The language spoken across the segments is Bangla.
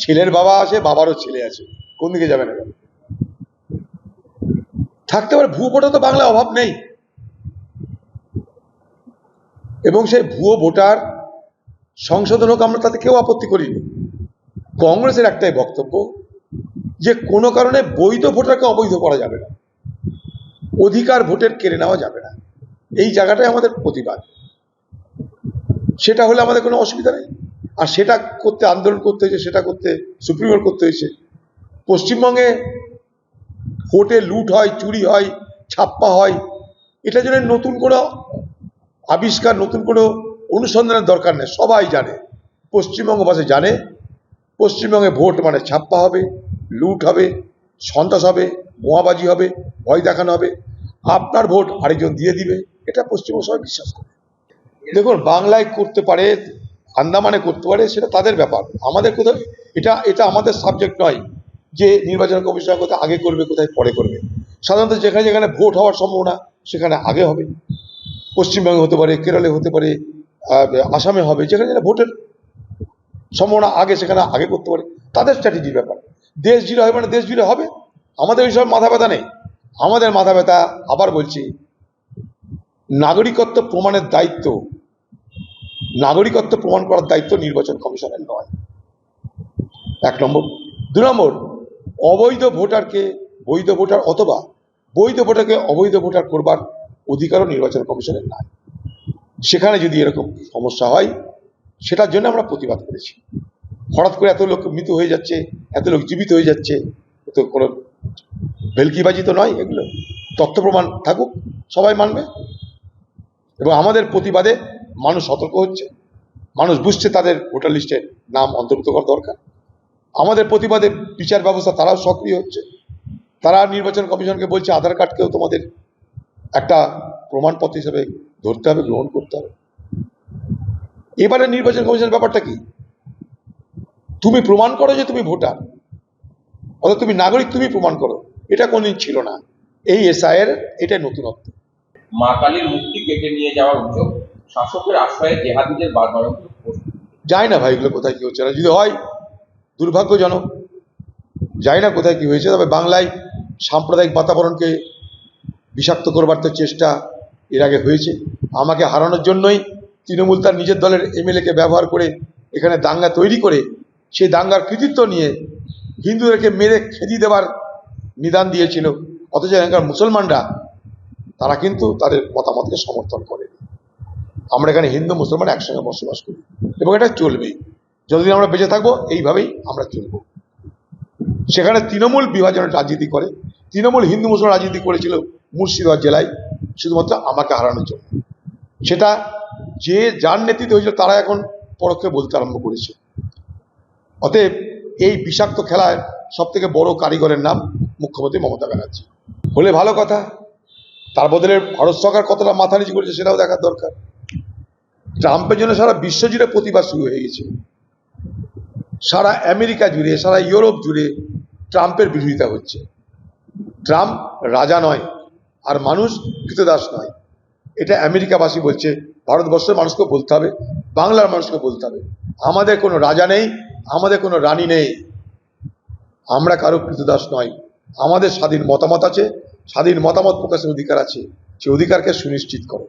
ছেলের বাবা আছে, বাবারও ছেলে আছে। কোন দিকে যাবে না থাকতে পারে, ভুয়ো ভোটার তো বাংলায় অভাব নেই। এবং সেই ভুয়ো ভোটার, সংশোধন হোক, আমরা তাতে কেউ আপত্তি করিনি। কংগ্রেসের একটাই বক্তব্য, যে কোনো কারণে বৈধ ভোটারকে অবৈধ করা যাবে না। অধিকার ভোটের কেড়ে নেওয়া যাবে না। এই জায়গাটাই আমাদের প্রতিবাদ। সেটা হলে আমাদের কোনো অসুবিধা নেই। আর সেটা করতে, আন্দোলন করতে হয়েছে, সেটা করতে সুপ্রিম কোর্ট করতে হয়েছে। পশ্চিমবঙ্গে ভোটে লুট হয়, চুরি হয়, ছাপ্পা হয় এটা জন্য নতুন কোনো আবিষ্কার, নতুন কোনো অনুসন্ধানের দরকার নেই, সবাই জানে। পশ্চিমবঙ্গবাসী জানে, পশ্চিমবঙ্গে ভোট মানে ছাপ্পা হবে, লুট হবে, সন্ত্রাস হবে বোমাবাজি হবে, ভয় দেখানো হবে। আপনার ভোট আরেকজন দিয়ে দিবে, এটা পশ্চিমবঙ্গ সবাই বিশ্বাস করে। দেখুন, বাংলায় করতে পারে আন্দামানে করতে পারে, সেটা তাদের ব্যাপার। আমাদের কোথাও, এটা এটা আমাদের সাবজেক্ট নয় যে নির্বাচন কমিশন কোথায় আগে করবে, কোথায় পরে করবে। সাধারণত যেখানে যেখানে ভোট হওয়ার সম্ভাবনা, সেখানে আগে হবে। পশ্চিমবঙ্গে হতে পারে, কেরলে হতে পারে আসামে হবে, যেখানে যেখানে ভোটের সম্ভাবনা আগে, সেখানে আগে করতে পারে। তাদের স্ট্র্যাটেজির ব্যাপার। দেশ জুড়ে হবে মানে দেশ জুড়ে হবে। আমাদের এইসব মাথা ব্যথা নেই। আমাদের মাথা ব্যথা আবার বলছি, নাগরিকত্ব প্রমাণের দায়িত্ব নাগরিকত্ব প্রমাণ করার দায়িত্ব নির্বাচন কমিশনের নয়। এক নম্বর। দু নম্বর, অবৈধ ভোটারকে বৈধ ভোটার অথবা বৈধ ভোটারকে অবৈধ ভোটার করবার অধিকারও নির্বাচন কমিশনের নাই। সেখানে যদি এরকম সমস্যা হয়, সেটার জন্য আমরা প্রতিবাদ করেছি। হঠাৎ করে এত লোক মৃত হয়ে যাচ্ছে, এত লোক জীবিত হয়ে যাচ্ছে এ তো কোনো ভেলকিবাজি তো নয় এগুলো। তথ্য প্রমাণ থাকুক, সবাই মানবে। এবং আমাদের প্রতিবাদে মানুষ সতর্ক হচ্ছে। মানুষ বুঝছে তাদের ভোটার লিস্টে নাম অন্তর্ভুক্ত করা দরকার। আমাদের প্রতিবাদে বিচার ব্যবস্থা তারাও সক্রিয় হচ্ছে। তারা নির্বাচন কমিশনকে বলছে, আধার কার্ডকেও তোমাদের একটা প্রমাণপত্র হিসেবে ধরতে হবে, গ্রহণ করতে হবে। এবারে নির্বাচন কমিশনের ব্যাপারটা কি? তুমি প্রমাণ করো যে তুমি ভোটার অর্থাৎ তুমি নাগরিক তুমি প্রমাণ করো। এটা কোনদিন ছিল না। এই এসআইয়ের এটাই নতুনত্ব। মা কালীর মূর্তি কেটে নিয়ে যাওয়ার অভিযোগ। শাসকের আশ্রয়ে জেহাদিদের বারবারন্ত যায় না ভাই, এগুলো কোথায় কি হচ্ছে? না যদি হয়, দুর্ভাগ্যজনক। জানি না কোথায় কি হয়েছে, তবে বাংলায় সাম্প্রদায়িক বাতাবরণকে বিষাক্ত করবার তো চেষ্টা এর আগে হয়েছে। আমাকে হারানোর জন্যই তৃণমূল তার নিজের দলের এমএলএকে ব্যবহার করে এখানে দাঙ্গা তৈরি করে সেই দাঙ্গার কৃতিত্ব নিয়ে হিন্দুদেরকে মেরে খেদি দেওয়ার নিদান দিয়েছিল। অথচ এখানকার মুসলমানরা, তারা কিন্তু তাদের মতামতকে সমর্থন করে। আমরা এখানে হিন্দু, মুসলমান একসঙ্গে বসবাস করি। এবং এটা চলবেই যতদিন আমরা বেঁচে থাকব, এইভাবেই আমরা চলবো। সেখানে তৃণমূল বিভাজনের রাজনীতি করে। তৃণমূল হিন্দু, মুসলমান রাজনীতি করেছিল মুর্শিদাবাদ জেলায়, শুধুমাত্র আমাকে হারানোর জন্য। সেটা যে যার নেতৃত্বে হয়েছিল, তারা এখন পরোক্ষে বলতে আরম্ভ করেছে। অতএব এই বিষাক্ত খেলায় সব থেকে বড় কারিগরের নাম মুখ্যমন্ত্রী মমতা ব্যানার্জি। হলে ভালো কথা, তার বদলে ভারত সরকার কতটা মাথা নিচু করেছে সেটাও দেখার দরকার। ট্রাম্পের জন্য সারা বিশ্ব জুড়ে প্রতিবাদ শুরু হয়ে গেছে। সারা আমেরিকা জুড়ে, সারা ইউরোপ জুড়ে ট্রাম্পের বিরোধিতা হচ্ছে। ট্রাম্প রাজা নয়, আর মানুষ কৃতদাস নয়। এটা আমেরিকাবাসী বলছে, ভারতবর্ষের মানুষকে বলতে হবে, বাংলার মানুষকে বলতে হবে। আমাদের কোনো রাজা নেই, আমাদের কোনো রানী নেই। আমরা কারও কৃতদাস নয় আমাদের স্বাধীন মতামত আছে, স্বাধীন মতামত প্রকাশের অধিকার আছে। সে অধিকারকে সুনিশ্চিত করো।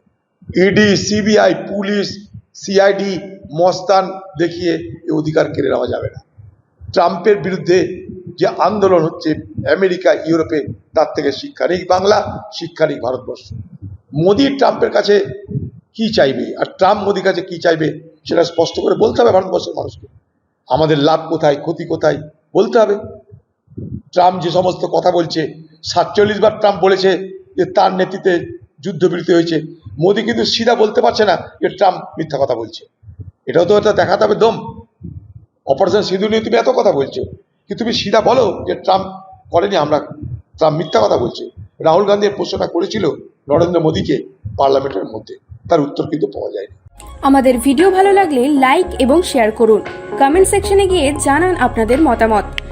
ইডি সিবিআই পুলিশ সিআইডি মস্তান দেখিয়ে এই অধিকার কেড়ে নেওয়া যাবে না। ট্রাম্পের বিরুদ্ধে যে আন্দোলন হচ্ছে আমেরিকা, ইউরোপে, তার থেকে শিক্ষা নেই বাংলা, শিক্ষা নেই ভারতবর্ষ। মোদি ট্রাম্পের কাছে কি চাইবে? আর ট্রাম্প মোদির কাছে কি চাইবে সেটা স্পষ্ট করে বলতে হবে ভারতবর্ষের মানুষকে। আমাদের লাভ কোথায়, ক্ষতি কোথায় বলতে হবে। ট্রাম্প যে সমস্ত কথা বলছে, সাতচল্লিশ বার ট্রাম্প বলেছে যে তার নেতৃত্বে যুদ্ধবিরতি হয়েছে। মোদি কিন্তু সিধা বলতে পারছে না যে ট্রাম্প মিথ্যা কথা বলছে। এটাও তো এটা দেখাতে হবে দম। অপারেশন সিধু নিয়ে তুমি এত কথা বলছো। কিন্তু তুমি সিধা বলো যে ট্রাম্প করেনি, আমরা ট্রাম্প মিথ্যা কথা বলছে? রাহুল গান্ধী প্রশ্নটা করেছিল নরেন্দ্র মোদীকে পার্লামেন্টের মধ্যে। তার উত্তর কিন্তু পাওয়া যায়নি। আমাদের ভিডিও ভালো লাগলে লাইক এবং শেয়ার করুন। কমেন্ট সেকশনে গিয়ে জানান আপনাদের মতামত।